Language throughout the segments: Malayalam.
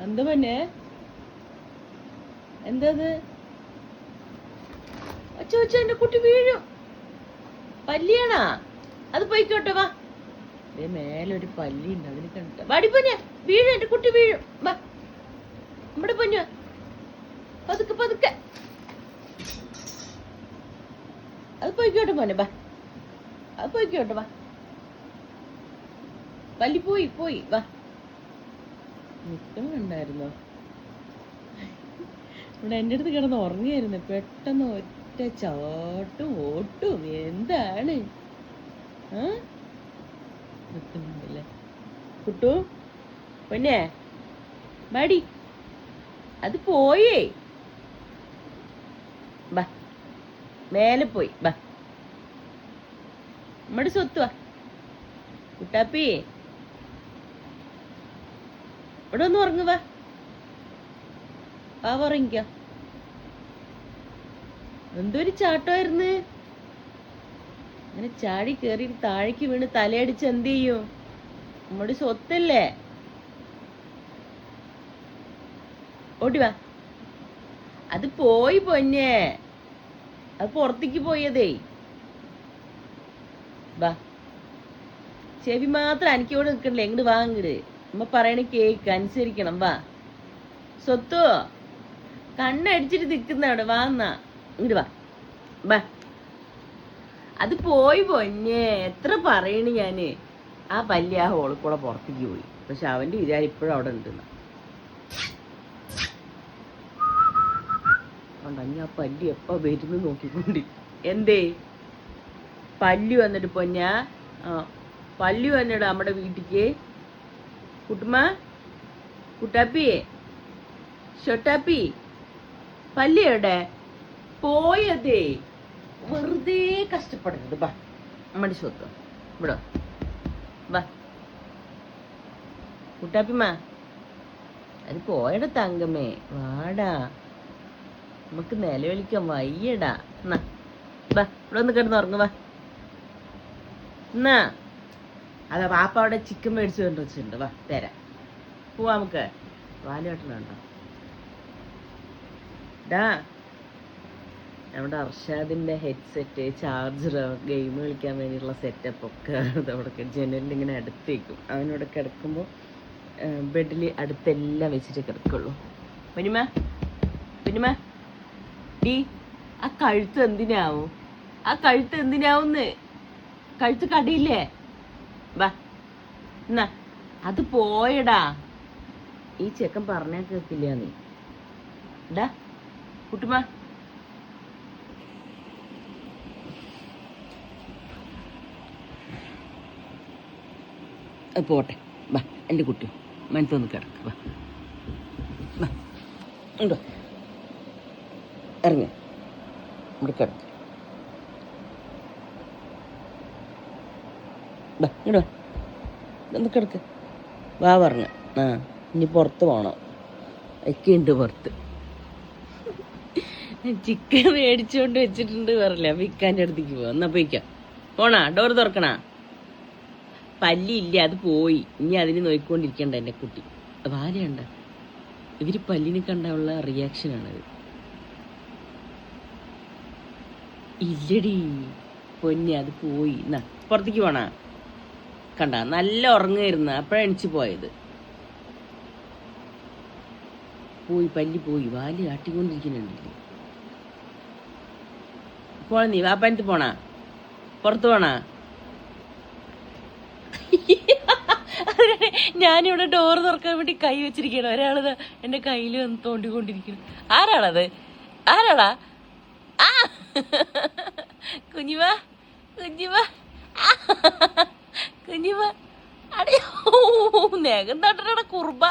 എന്താ പിന്നെ? എന്തത്? ചോദിച്ച എന്റെ കുട്ടി വീഴും. പല്ലിയാണാ? അത് പോയിക്കോട്ടെ വാ. ദേ മേലെ ഒരു പല്ലി ഉണ്ട് അതിന് കണ്ടിട്ട്. വാടി പൊന്നെ വീഴും എന്റെ കുട്ടി വീഴും. വാ. നമ്മുടെ പൊന്നു. പതുക്കെ പതുക്കെ. അത് പോയിക്കോട്ടെ മോനെ വാ. അത് പോയിക്കോട്ടെ വാ. പല്ലി പോയി പോയി വാ. നിൽക്കുന്നുണ്ടായിരുന്നോ ഇവിടെ എന്റെ അടുത്ത് കിടന്ന് ഉറങ്ങിയായിരുന്നു. പെട്ടെന്ന് ഒറ്റ ചാട്ടും ഓട്ടും എന്താണ്? ആ? കുട്ടു പൊന്നെ മടി അത് പോയേ. ബാ മേലെ പോയി. ബാ. നമ്മുടെ സ്വത്ത് വാ. കുട്ടാപ്പി. ഇവിടെ ഒന്ന് ഉറങ്ങുക ആ ഉറങ്ങിക്കോ. എന്തൊരു ചാട്ടമായിരുന്നു? അങ്ങനെ ചാടി കയറി താഴേക്ക് വീണ് തലയടിച്ച് എന്ത് ചെയ്യും? നമ്മുടെ സ്വത്തല്ലേ? ഓടി വാ. അത് പോയി പൊന്നെ. അത് പുറത്തേക്ക് പോയതേ. വാ. ചെവി മാത്രം എനിക്ക് ഇവിടെ നിൽക്കണില്ല? എങ്ങോട്ട് വാ അങ്ങോട്ട് അമ്മ പറയണ കേക്ക് അനുസരിക്കണം വാ. സ്വത്തു? കണ്ണടിച്ചിട്ട് നിൽക്കുന്ന അവിടെ വാ എന്നാ. ഇങ്ങോട്ട് വാ. വാ. അത് പോയി പൊന്നെ. എത്ര പറയണ് ഞാൻ. ആ പല്ലി ആ ഹോളിൽ കൂടെ പുറത്തേക്ക് പോയി. പക്ഷെ അവന്റെ വിചാരം ഇപ്പോഴും അവിടെ ഉണ്ടെന്ന്. ആ പല്ലി എപ്പ വരുന്നു നോക്കിക്കൊണ്ട്. എന്തേ? പല്ലി വന്നിട്ട് പൊന്ന? പല്ലി വന്നിട്ട് നമ്മുടെ വീട്ടിക്ക്? കുട്ടുമ്മ കുട്ടാപ്പി ഷൊട്ടാപ്പി പല്ലിയുടെ പോയതേ. വെറുതെ കഷ്ടപ്പെടുന്നത് ബാ നമ്മുടെ സ്വത്ത്. ഇവിടെ. ബാ കുട്ടാപ്പിമ്മ അത് പോയട തങ്കമേ വാടാ. നമുക്ക് നിലവിളിക്കാൻ വയ്യടാ. എന്നാ ബാ ഇവിടെ ഒന്ന് കിടന്ന് ഉറങ്ങുവാ എന്നാ അതാ പാപ്പ അവിടെ ചിക്കൻ മേടിച്ചു കൊണ്ട് വെച്ചിട്ടുണ്ട്. വാ തരാം. പോവാ നമുക്ക്. വാലുകെട്ടണുണ്ടോ ഡാ നമ്മുടെ അർഷാദിന്റെ ഹെഡ്സെറ്റ് ചാർജർ ഗെയിം കളിക്കാൻ വേണ്ടിയുള്ള സെറ്റപ്പ് ഒക്കെ അവിടെ ജനലിൽ ഇങ്ങനെ അടുത്തേക്കും. അവനോട് കിടക്കുമ്പോൾ ബെഡിൽ അടുത്തെല്ലാം വെച്ചിട്ട് കിടക്കുള്ളൂ. പിന്നിമ പിന്നിമ ഡീ ആ കഴുത്ത് എന്തിനാവും? ആ കഴുത്ത് എന്തിനാവുന്ന്? കഴുത്ത് കടിയില്ലേ? വാ. അത് പോയടാ. ഈ ചെക്കൻ പറഞ്ഞാൽ കേൾക്കില്ല നീ. ഡാ കുട്ടുമ. പോട്ടെ. വാ എന്റെ കുട്ടി. മനത്തൊന്ന് കിടക്ക്. വാ. ഉണ്ടോ? ഇറങ്ങി. ഇവിടെ കിടക്ക്. ഇങ്ങോട്ട് വാ. ഒന്ന് കിടക്ക് വാ പറഞ്ഞ. ആ. ഇനി പുറത്ത് പോകണം ഒക്കെയുണ്ട് പുറത്ത്. ചിക്കൻ മേടിച്ചുകൊണ്ട് വെച്ചിട്ടുണ്ട് പറയില്ല വിൽക്കാന്റെ അടുത്തേക്ക് പോവാ. എന്നാ പോയിക്കാം. പോണാ ഡോർ തുറക്കണാ. പല്ലില്ല അത് പോയി. ഇനി അതിന് നോക്കിക്കൊണ്ടിരിക്കണ്ട എന്റെ കുട്ടി. വാലയുണ്ട ഇവർ പല്ലിനെ കണ്ടുള്ള റിയാക്ഷനാണത് ഇല്ലടി. പൊന്നെ അത് പോയി. എന്നാ പുറത്തേക്ക് പോണാ. കണ്ട. നല്ല ഉറങ്ങായിരുന്നു. അപ്പോഴാണ് എണിച്ചു പോയത്. പോയി പല്ലി പോയി. വാൽ കാട്ടിക്കൊണ്ടിരിക്കുന്നുണ്ടല്ലേ പോണ നീ വാപ്പനത്ത് പോണ. പുറത്ത് പോണ. ഞാനിവിടെ ഡോർ തുറക്കാൻ വേണ്ടി കൈ വെച്ചിരിക്കണം ഒരാളത് എന്റെ കയ്യിൽ വന്ന് തോണ്ടിക്കൊണ്ടിരിക്കുന്നു. ആരാളത്? ആരാളാ? ആ. കുഞ്ഞിവാ കുഞ്ഞുവ കുഞ്ഞുവ അടയോ നഖം തട്ടണ കുർബ.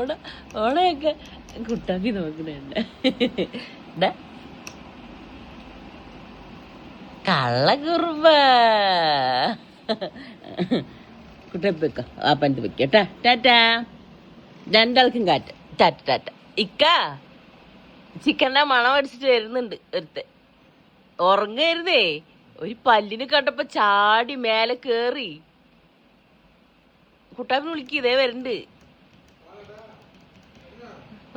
ഓടെ ഓടെയൊക്കെ കുട്ടാക്കി നോക്കണുണ്ട് കള്ളകുറുമ്പ കുട്ടപ്പി വെക്ക ആ വെക്കാം വെക്കട്ടാ ടാറ്റാ രണ്ടാൾക്കും കാറ്റ്. ടാറ്റ ടാറ്റ ഇക്ക ചിക്കന്റെ മണം അടിച്ചിട്ട് വരുന്നുണ്ട് ഒരുത്തെ ഉറങ്ങരുതേ. ഒരു പല്ലിന് കണ്ടപ്പോ ചാടി മേലെ കേറി. കുട്ടാപ്പിന് വിളിക്ക് ഇതേ വരണ്ട്.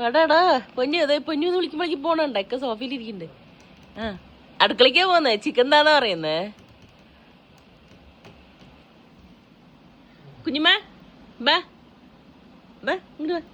എടാടാ പൊന്നു അതെ പൊന്നു എന്ന് വിളിക്കുമ്പോഴേക്ക് പോണണ്ട. ഒക്കെ സോഫയിൽ ഇരിക്കണ്ട് ആ അടുക്കളയ്ക്കാ പോന്നെ? ചിക്കൻ എന്താന്നാ പറയുന്നേ? കുഞ്ഞുമ്മ ബാ. ബാ ഇങ്ങോട്ട്